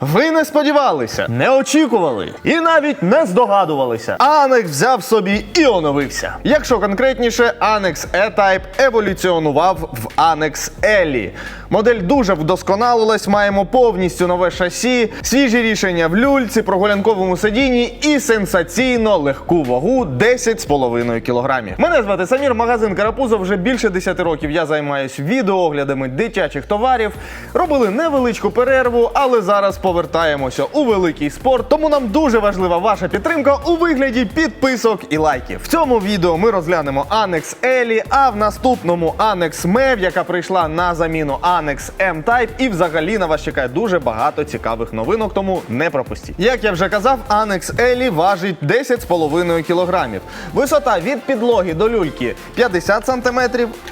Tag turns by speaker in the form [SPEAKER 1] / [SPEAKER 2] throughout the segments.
[SPEAKER 1] Ви не сподівалися, не очікували і навіть не здогадувалися. Анекс взяв собі і оновився. Якщо конкретніше, Annex E-Type еволюціонував в Annex Ellie. Модель дуже вдосконалилась, маємо повністю нове шасі, свіжі рішення в люльці, прогулянковому сидінні і сенсаційно легку вагу 10,5 кілограмів. Мене звати Самір, магазин Карапузов. Вже більше 10 років я займаюся відеооглядами дитячих товарів. Робили невеличку перерву, але зараз повертаємося у великий спорт. Тому нам дуже важлива ваша підтримка у вигляді підписок і лайків. В цьому відео ми розглянемо Annex Ellie, а в наступному Annex MEV, яка прийшла на заміну Annex M-Type. І взагалі на вас чекає дуже багато цікавих новинок, тому не пропустіть. Як я вже казав, Annex Ellie важить 10,5 кілограмів. Висота від підлоги до люльки 50 см,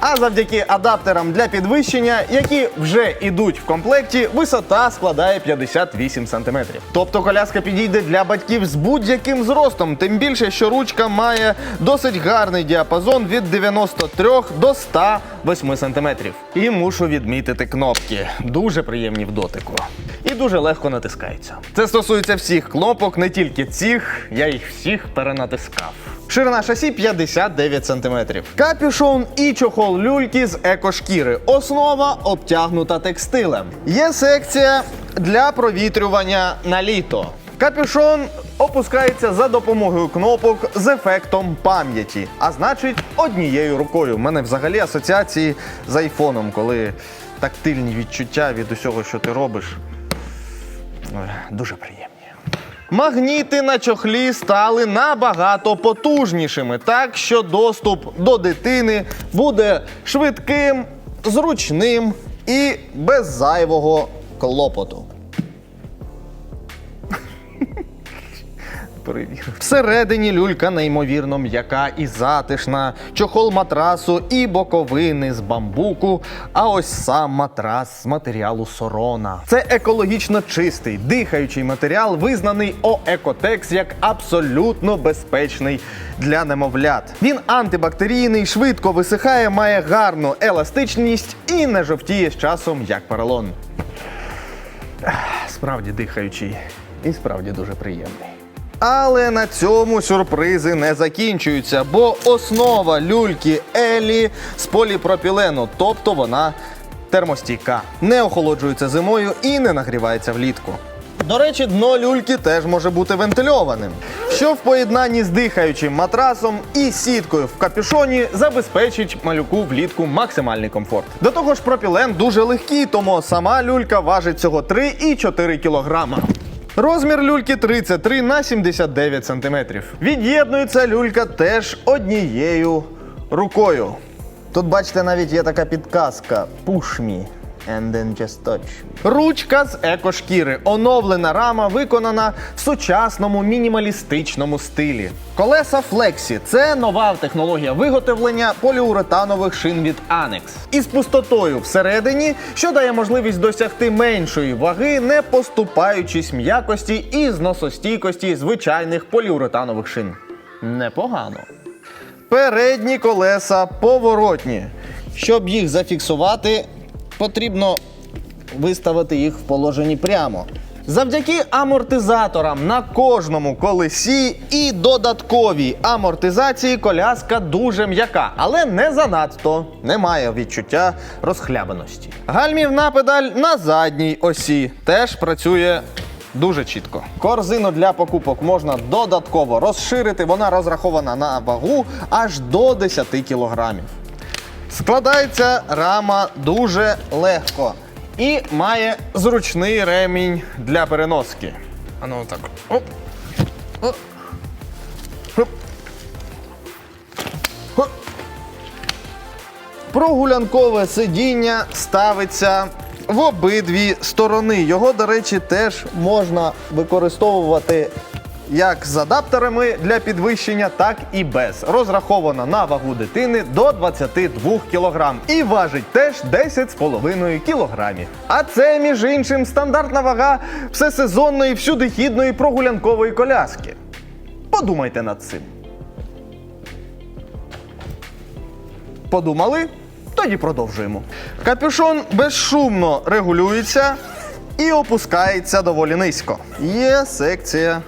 [SPEAKER 1] а завдяки адаптерам для підвищення, які вже йдуть в комплекті, висота складає 58 см. Тобто коляска підійде для батьків з будь-яким зростом, тим більше, що ручка має досить гарний діапазон від 93 до 108 см. І мушу відмітити кнопки. Дуже приємні в дотику. І дуже легко натискаються. Це стосується всіх кнопок, не тільки цих, я їх всіх перенатискав. Ширина шасі 59 см. Капюшон і чохол люльки з екошкіри. Основа обтягнута текстилем. Є секція для провітрювання на літо. Капюшон опускається за допомогою кнопок з ефектом пам'яті, а значить, однією рукою. У мене взагалі асоціації з айфоном, коли тактильні відчуття від усього, що ти робиш. Дуже приємні. Магніти на чохлі стали набагато потужнішими, так що доступ до дитини буде швидким, зручним і без зайвого клопоту. Перевірив. Всередині люлька неймовірно м'яка і затишна, чохол матрасу і боковини з бамбуку. А ось сам матрас з матеріалу сорона. Це екологічно чистий, дихаючий матеріал, визнаний ОЕКОТЕКС як абсолютно безпечний для немовлят. Він антибактерійний, швидко висихає, має гарну еластичність і не жовтіє з часом як поролон. Справді дихаючий і справді дуже приємний. Але на цьому сюрпризи не закінчуються, бо основа люльки Елі з поліпропілену, тобто вона термостійка, не охолоджується зимою і не нагрівається влітку. До речі, дно люльки теж може бути вентильованим, що в поєднанні з дихаючим матрасом і сіткою в капюшоні забезпечить малюку влітку максимальний комфорт. До того ж, пропілен дуже легкий, тому сама люлька важить всього 3,4 кілограма. Розмір люльки 33 на 79 см. Від'єднується люлька теж однією рукою. Тут, бачите, навіть є така підказка me and then just touch. Ручка з екошкіри. Оновлена рама виконана в сучасному мінімалістичному стилі. Колеса Flexi – це нова технологія виготовлення поліуретанових шин від Annex. Із пустотою всередині, що дає можливість досягти меншої ваги, не поступаючись м'якості і зносостійкості звичайних поліуретанових шин. Непогано. Передні колеса поворотні. Щоб їх зафіксувати, потрібно виставити їх в положенні прямо. Завдяки амортизаторам на кожному колесі і додатковій амортизації коляска дуже м'яка, але не занадто. Немає відчуття розхлябаності. Гальмівна педаль на задній осі теж працює Дуже чітко. Корзину для покупок можна додатково розширити. Вона розрахована на вагу аж до 10 кілограмів. Складається рама дуже легко і має зручний ремінь для переноски. А ну так. Оп. Прогулянкове сидіння ставиться в обидві сторони. Його, до речі, теж можна використовувати як з адаптерами для підвищення, так і без. Розрахована на вагу дитини до 22 кг і важить теж 10,5 кг. А це, між іншим, стандартна вага всесезонної всюдихідної прогулянкової коляски. Подумайте над цим. Подумали? Тоді продовжуємо. Капюшон безшумно регулюється і опускається доволі низько. Є секція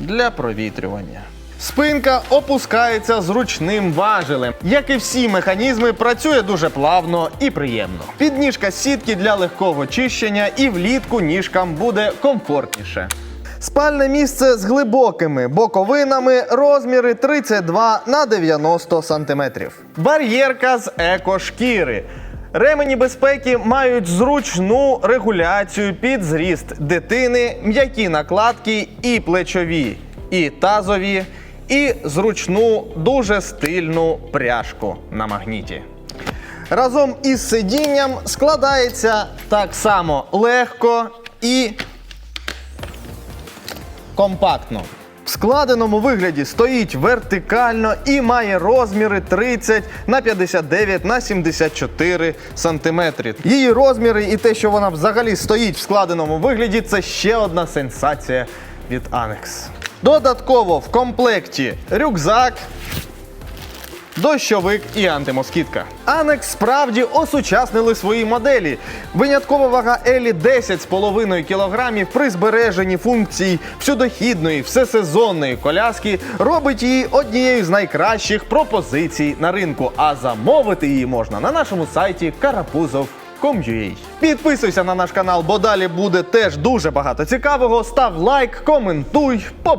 [SPEAKER 1] для провітрювання. Спинка опускається зручним важелем. Як і всі механізми, працює дуже плавно і приємно. Підніжка сітки для легкого чищення, і влітку ніжкам буде комфортніше. Спальне місце з глибокими боковинами розміри 32 на 90 см. Бар'єрка з екошкіри. Ремені безпеки мають зручну регуляцію під зріст дитини, м'які накладки і плечові, і тазові, і зручну, дуже стильну пряжку на магніті. Разом із сидінням складається так само легко і компактно. В складеному вигляді стоїть вертикально і має розміри 30 на 59 на 74 сантиметри. Її розміри і те, що вона взагалі стоїть в складеному вигляді, це ще одна сенсація від Annex. Додатково в комплекті рюкзак, дощовик і антимоскітка. Annex справді осучаснили свої моделі. Виняткова вага Елі 10,5 кг при збереженні функцій всюдохідної, всесезонної коляски робить її однією з найкращих пропозицій на ринку. А замовити її можна на нашому сайті karapuzov.com.ua. Підписуйся на наш канал, бо далі буде теж дуже багато цікавого. Став лайк, коментуй,